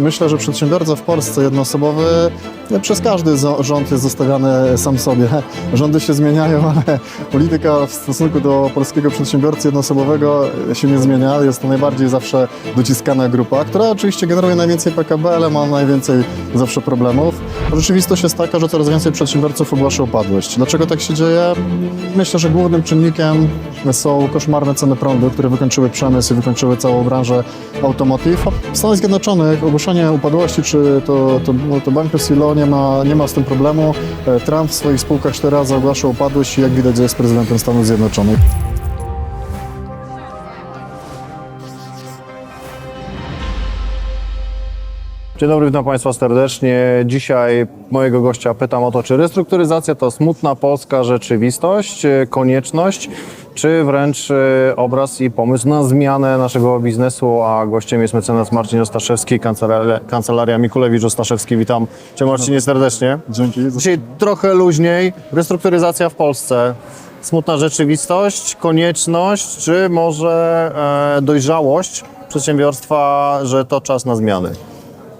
Myślę, że przedsiębiorca w Polsce jednoosobowy no, przez każdy rząd jest zostawiany sam sobie. Rządy się zmieniają, ale polityka w stosunku do polskiego przedsiębiorcy jednoosobowego się nie zmienia. Jest to najbardziej zawsze dociskana grupa, która oczywiście generuje najwięcej PKB, ale ma najwięcej zawsze problemów. Rzeczywistość jest taka, że coraz więcej przedsiębiorców ogłasza upadłość. Dlaczego tak się dzieje? Myślę, że głównym czynnikiem są koszmarne ceny prądu, które wykończyły przemysł i wykończyły całą branżę automotive. W Stanach Zjednoczonych ogłoszenie upadłości, czy to, to, no, to bankruptcy law nie ma, nie ma z tym problemu. E, Trump w swoich spółkach cztery razy ogłaszał upadłość i jak widać jest prezydentem Stanów Zjednoczonych. Dzień dobry, witam Państwa serdecznie. Dzisiaj mojego gościa pytam o to, czy restrukturyzacja to smutna polska rzeczywistość, konieczność, czy wręcz e, obraz i pomysł na zmianę naszego biznesu, a gościem jest mecenas Marcin Ostaszewski, kancelaria, kancelaria Mikulewicz-Ostaszewski. Witam Cię Marcinie serdecznie. Dzięki. Dzisiaj trochę luźniej, restrukturyzacja w Polsce. Smutna rzeczywistość, konieczność, czy może e, dojrzałość przedsiębiorstwa, że to czas na zmiany?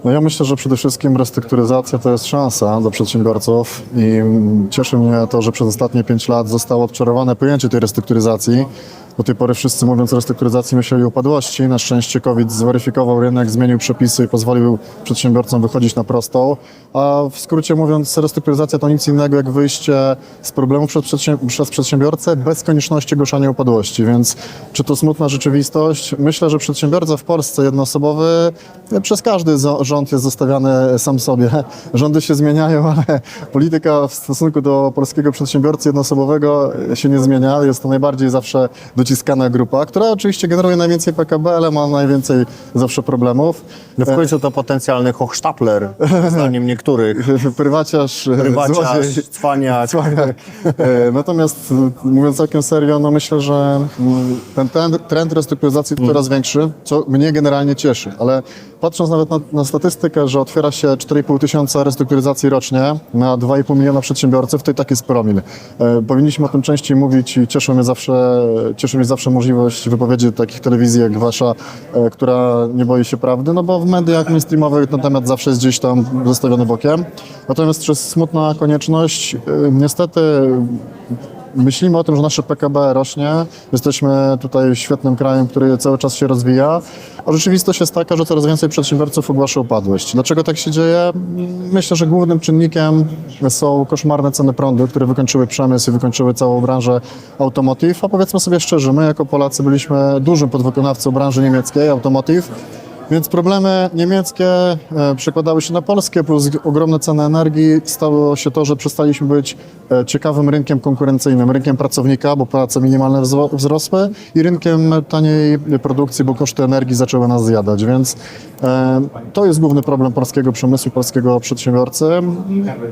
No ja myślę, że przede wszystkim restrukturyzacja to jest szansa dla przedsiębiorców i cieszy mnie to, że przez ostatnie 5 lat zostało odczarowane pojęcie tej restrukturyzacji. Do tej pory wszyscy mówiąc o restrukturyzacji myśleli o upadłości. Na szczęście COVID zweryfikował rynek, zmienił przepisy i pozwolił przedsiębiorcom wychodzić na prostą. A w skrócie mówiąc, restrukturyzacja to nic innego jak wyjście z problemu przez przedsiębiorcę bez konieczności ogłaszania upadłości. Więc czy to smutna rzeczywistość? Myślę, że przedsiębiorca w Polsce jednoosobowy przez każdy rząd jest zostawiany sam sobie. Rządy się zmieniają, ale polityka w stosunku do polskiego przedsiębiorcy jednoosobowego się nie zmienia. Jest to najbardziej zawsze dociskana grupa, która oczywiście generuje najwięcej PKB, ale ma najwięcej zawsze problemów. No w końcu to potencjalny hochsztapler, zdaniem niektórych. Prywaciarz, Rybaciarz, złodziej. cwaniak. Cwaniak. E, Natomiast mówiąc całkiem serio, no myślę, że ten trend, trend restrukturyzacji jest coraz większy, co mnie generalnie cieszy, ale patrząc nawet na, na statystykę, że otwiera się 4,5 tysiąca restrukturyzacji rocznie na 2,5 miliona przedsiębiorców, to i tak jest promil. E, Powinniśmy o tym częściej mówić i cieszy mnie zawsze, cieszy mnie zawsze możliwość wypowiedzi takich telewizji jak wasza, e, która nie boi się prawdy, no bo w mediach mainstreamowych ten temat zawsze jest gdzieś tam zostawiony bokiem. Natomiast jest smutna konieczność? E, Niestety Myślimy o tym, że nasze PKB rośnie. Jesteśmy tutaj świetnym krajem, który cały czas się rozwija. A rzeczywistość jest taka, że coraz więcej przedsiębiorców ogłasza upadłość. Dlaczego tak się dzieje? Myślę, że głównym czynnikiem są koszmarne ceny prądu, które wykończyły przemysł i wykończyły całą branżę automotive. A powiedzmy sobie szczerze, my jako Polacy byliśmy dużym podwykonawcą branży niemieckiej automotive. Więc problemy niemieckie e, przekładały się na polskie, plus ogromne ceny energii. Stało się to, że przestaliśmy być e, ciekawym rynkiem konkurencyjnym, rynkiem pracownika, bo płace minimalne wzro- wzrosły i rynkiem taniej produkcji, bo koszty energii zaczęły nas zjadać. Więc e, to jest główny problem polskiego przemysłu, polskiego przedsiębiorcy,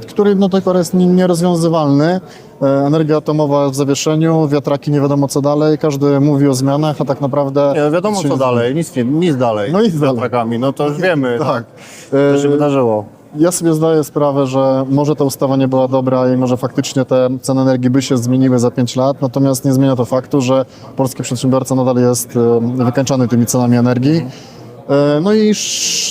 który do tej pory jest ni- nierozwiązywalny. E, Energia atomowa w zawieszeniu, wiatraki nie wiadomo co dalej, każdy mówi o zmianach, a tak naprawdę... Nie, wiadomo się co dalej, nic, nie, nic dalej. No nic z dalej. wiatrakami, no to już wiemy, Tak. co się E, wydarzyło. Ja sobie zdaję sprawę, że może ta ustawa nie była dobra i może faktycznie te ceny energii by się zmieniły za 5 lat, natomiast nie zmienia to faktu, że polski przedsiębiorca nadal jest e, wykańczany tymi cenami energii. E, No i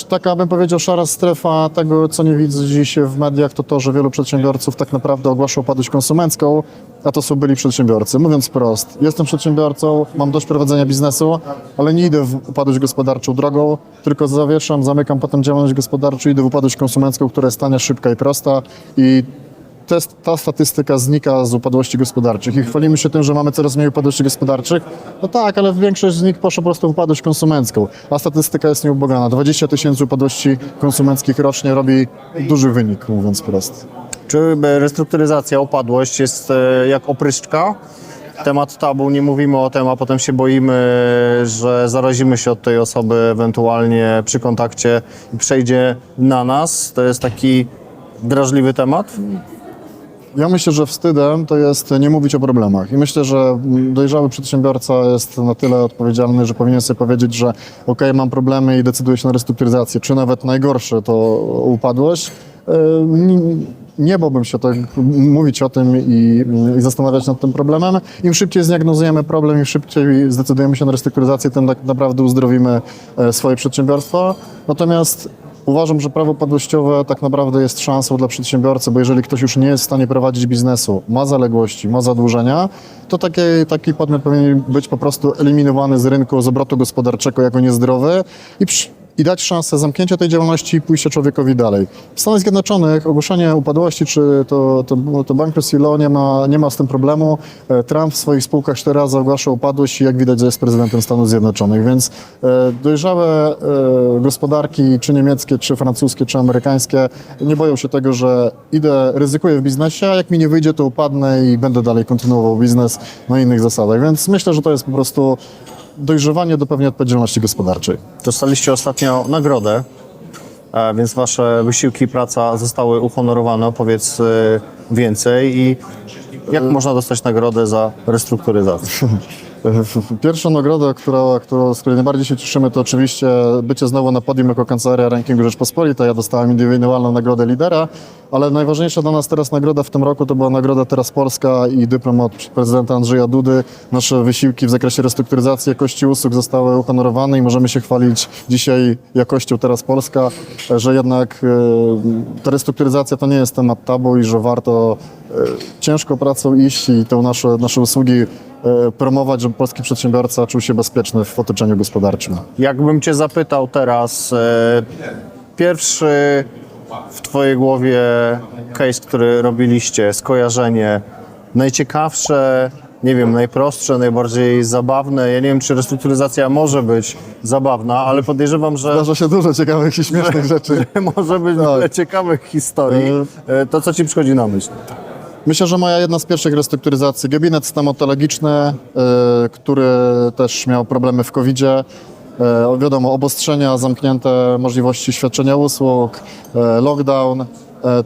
taka, bym powiedział, szara strefa tego, co nie widzę dziś w mediach, to to, że wielu przedsiębiorców tak naprawdę ogłasza upadłość konsumencką, a to są byli przedsiębiorcy. Mówiąc wprost, jestem przedsiębiorcą, mam dość prowadzenia biznesu, ale nie idę w upadłość gospodarczą drogą, tylko zawieszam, zamykam potem działalność gospodarczą, idę w upadłość konsumencką, która jest tania, szybka i prosta i jest, ta statystyka znika z upadłości gospodarczych i chwalimy się tym, że mamy coraz mniej upadłości gospodarczych. No tak, ale większość z nich poszła po prostu w upadłość konsumencką, a statystyka jest nieubłagana. 20 tysięcy upadłości konsumenckich rocznie robi duży wynik, mówiąc wprost. Czy e, restrukturyzacja, upadłość jest e, jak opryszczka? Temat tabu, nie mówimy o tym, a potem się boimy, że zarazimy się od tej osoby ewentualnie przy kontakcie i przejdzie na nas. To jest taki drażliwy temat. Ja myślę, że wstydem to jest nie mówić o problemach. I myślę, że dojrzały przedsiębiorca jest na tyle odpowiedzialny, że powinien sobie powiedzieć, że ok, mam problemy i decyduję się na restrukturyzację, czy nawet najgorsze to upadłość. Yy, Nie bałbym się tak mówić o tym i, i zastanawiać nad tym problemem. Im szybciej zdiagnozujemy problem, im szybciej zdecydujemy się na restrukturyzację, tym tak naprawdę uzdrowimy e, swoje przedsiębiorstwo. Natomiast Uważam, że prawo upadłościowe tak naprawdę jest szansą dla przedsiębiorcy, bo jeżeli ktoś już nie jest w stanie prowadzić biznesu, ma zaległości, ma zadłużenia, to taki, taki podmiot powinien być po prostu eliminowany z rynku, z obrotu gospodarczego jako niezdrowy i przy, i dać szansę zamknięcia tej działalności i pójścia człowiekowi dalej. W Stanach Zjednoczonych ogłoszenie upadłości czy to, to, to law nie ma, nie ma z tym problemu. E, Trump w swoich spółkach cztery razy ogłaszał upadłość i jak widać jest prezydentem Stanów Zjednoczonych, więc e, dojrzałe e, gospodarki, czy niemieckie, czy francuskie, czy amerykańskie nie boją się tego, że idę, ryzykuję w biznesie, a jak mi nie wyjdzie, to upadnę i będę dalej kontynuował biznes na innych zasadach, więc myślę, że to jest po prostu dojrzewanie do pewnej odpowiedzialności gospodarczej. Dostaliście ostatnio nagrodę, e, więc wasze wysiłki i praca zostały uhonorowane. Opowiedz e, więcej i jak można dostać nagrodę za restrukturyzację? Pierwsza nagroda, która, która, z której najbardziej się cieszymy, to oczywiście bycie znowu na podium jako kancelaria rankingu Rzeczpospolitej. Ja dostałem indywidualną nagrodę lidera, ale najważniejsza dla nas teraz nagroda w tym roku to była nagroda Teraz Polska i dyplom od prezydenta Andrzeja Dudy. Nasze wysiłki w zakresie restrukturyzacji jakości usług zostały uhonorowane i możemy się chwalić dzisiaj jakością Teraz Polska, że jednak e, ta restrukturyzacja to nie jest temat tabu i że warto e, ciężką pracą iść i te nasze, nasze usługi promować, żeby polski przedsiębiorca czuł się bezpieczny w otoczeniu gospodarczym. Jakbym cię zapytał teraz, e, pierwszy w twojej głowie case, który robiliście, skojarzenie, najciekawsze, nie wiem, najprostsze, najbardziej zabawne. Ja nie wiem, czy restrukturyzacja może być zabawna, ale podejrzewam, że Zdarza się dużo ciekawych i śmiesznych rzeczy. może być wiele ciekawych historii. E, To co ci przychodzi na myśl? Myślę, że moja jedna z pierwszych restrukturyzacji, gabinet stomatologiczny, e, który też miał problemy w COVID-zie. E, wiadomo, obostrzenia, zamknięte możliwości świadczenia usług, e, lockdown.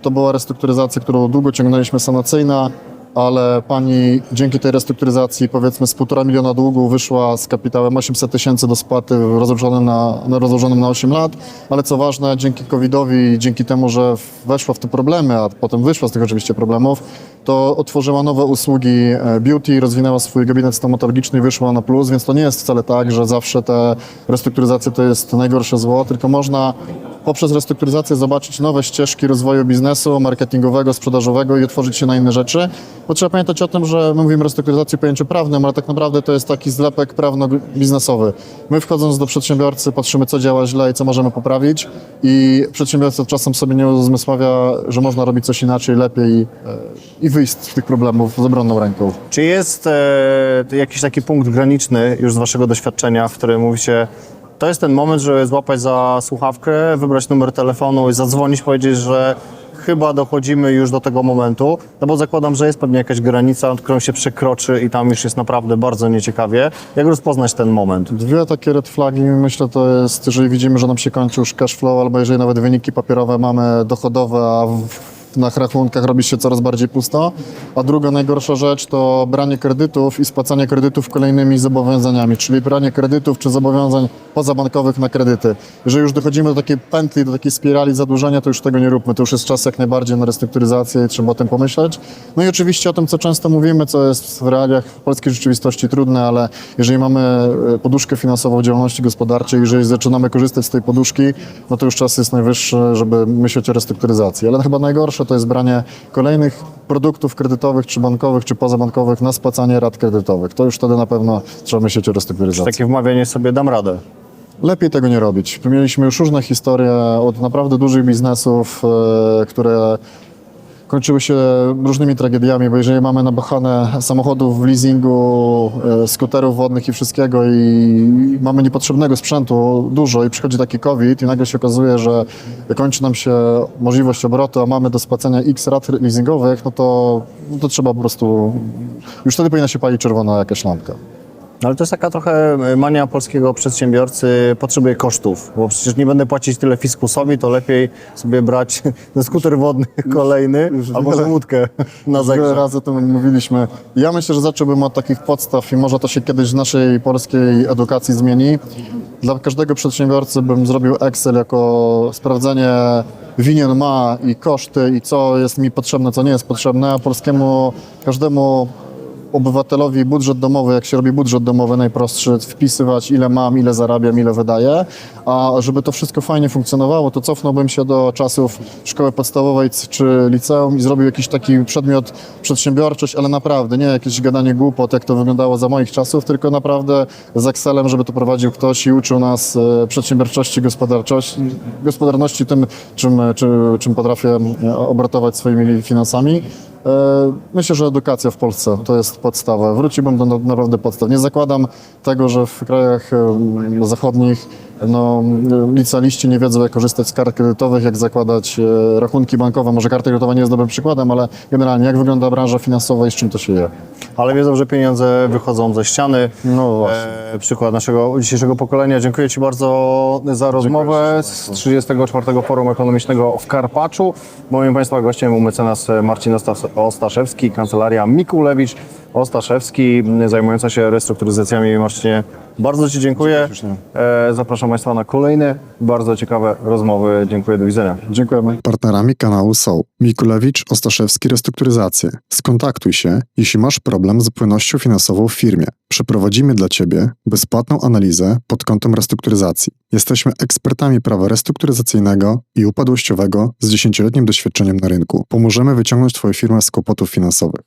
To była restrukturyzacja, którą długo ciągnęliśmy sanacyjna, ale pani dzięki tej restrukturyzacji powiedzmy z półtora miliona długu wyszła z kapitałem 800 tysięcy do spłaty rozłożonym na, na, rozłożonym na 8 lat, ale co ważne, dzięki COVID-owi i dzięki temu, że weszła w te problemy, a potem wyszła z tych oczywiście problemów, to otworzyła nowe usługi e, beauty, rozwinęła swój gabinet stomatologiczny i wyszła na plus, więc to nie jest wcale tak, że zawsze te restrukturyzacje to jest najgorsze zło, tylko można poprzez restrukturyzację zobaczyć nowe ścieżki rozwoju biznesu marketingowego, sprzedażowego i otworzyć się na inne rzeczy. Bo trzeba pamiętać o tym, że my mówimy o restrukturyzacji pojęciu prawnym, ale tak naprawdę to jest taki zlepek prawno-biznesowy. My wchodząc do przedsiębiorcy patrzymy, co działa źle i co możemy poprawić i przedsiębiorca czasem sobie nie uzmysławia, że można robić coś inaczej, lepiej e, i wyjść z tych problemów z obronną ręką. Czy jest e, jakiś taki punkt graniczny już z waszego doświadczenia, w którym mówicie, to jest ten moment, żeby złapać za słuchawkę, wybrać numer telefonu i zadzwonić, powiedzieć, że chyba dochodzimy już do tego momentu, no bo zakładam, że jest pewnie jakaś granica, którą się przekroczy i tam już jest naprawdę bardzo nieciekawie. Jak rozpoznać ten moment? Dwie takie red flagi, myślę, to jest, jeżeli widzimy, że nam się kończy już cash flow, albo jeżeli nawet wyniki papierowe mamy dochodowe, a w, na rachunkach robi się coraz bardziej pusto. A druga najgorsza rzecz to branie kredytów i spłacanie kredytów kolejnymi zobowiązaniami, czyli branie kredytów czy zobowiązań pozabankowych na kredyty. Jeżeli już dochodzimy do takiej pętli, do takiej spirali zadłużenia, to już tego nie róbmy. To już jest czas jak najbardziej na restrukturyzację i trzeba o tym pomyśleć. No i oczywiście o tym, co często mówimy, co jest w realiach polskiej rzeczywistości trudne, ale jeżeli mamy e, poduszkę finansową w działalności gospodarczej, jeżeli zaczynamy korzystać z tej poduszki, no to już czas jest najwyższy, żeby myśleć o restrukturyzacji. Ale chyba najgorsze to jest branie kolejnych produktów kredytowych, czy bankowych, czy pozabankowych na spłacanie rat kredytowych. To już wtedy na pewno trzeba myśleć o restrukturyzacji. Takie wmawianie sobie dam radę. Lepiej tego nie robić. Mieliśmy już różne historie od naprawdę dużych biznesów, e, które kończyły się różnymi tragediami, bo jeżeli mamy nabachane samochodów w leasingu, e, skuterów wodnych i wszystkiego i mamy niepotrzebnego sprzętu dużo i przychodzi taki COVID i nagle się okazuje, że kończy nam się możliwość obrotu, a mamy do spłacenia x rat leasingowych, no to, no to trzeba po prostu, już wtedy powinna się palić czerwona jakaś lampka. No ale to jest taka trochę mania polskiego przedsiębiorcy, potrzebuje kosztów, bo przecież nie będę płacić tyle fiskusowi, to lepiej sobie brać ten skuter wodny kolejny albo wiele- łódkę na Wiele zegrze. razy o tym mówiliśmy. Ja myślę, że zacząłbym od takich podstaw i może to się kiedyś w naszej polskiej edukacji zmieni. Dla każdego przedsiębiorcy bym zrobił Excel jako sprawdzenie winien ma i koszty i co jest mi potrzebne, co nie jest potrzebne, a polskiemu każdemu obywatelowi budżet domowy, jak się robi budżet domowy najprostszy, wpisywać ile mam, ile zarabiam, ile wydaję, a żeby to wszystko fajnie funkcjonowało, to cofnąłbym się do czasów szkoły podstawowej czy liceum i zrobił jakiś taki przedmiot przedsiębiorczość, ale naprawdę nie jakieś gadanie głupot, jak to wyglądało za moich czasów, tylko naprawdę z Excelem, żeby to prowadził ktoś i uczył nas e, przedsiębiorczości, gospodarczości, gospodarności tym, czym, czy, czym potrafię e, obratować swoimi finansami. E, Myślę, że edukacja w Polsce to jest podstawa. Wróciłbym do na- naprawdę podstaw. Nie zakładam tego, że w krajach zachodnich no, licealiści nie wiedzą, jak korzystać z kart kredytowych, jak zakładać e, rachunki bankowe. Może karta kredytowa nie jest dobrym przykładem, ale generalnie jak wygląda branża finansowa i z czym to się je. Ale wiedzą, że pieniądze wychodzą ze ściany. No właśnie. E, przykład naszego dzisiejszego pokolenia. Dziękuję Ci bardzo za rozmowę z 34. Forum Ekonomicznego w Karpaczu. Moim Państwa gościem był mecenas Marcin Ostas- Ostaszewski, kancelaria Mikulewicz Ostaszewski, zajmująca się restrukturyzacjami. Marcinie, bardzo Ci dziękuję. E, zapraszam Państwa na kolejne bardzo ciekawe rozmowy. Dziękuję, do widzenia. Dziękujemy. Partnerami kanału są Mikulewicz, Ostaszewski Restrukturyzacje. Skontaktuj się, jeśli masz problem z płynnością finansową w firmie. Przeprowadzimy dla Ciebie bezpłatną analizę pod kątem restrukturyzacji. Jesteśmy ekspertami prawa restrukturyzacyjnego i upadłościowego z 10-letnim doświadczeniem na rynku. Pomożemy wyciągnąć Twoją firmę z kłopotów finansowych.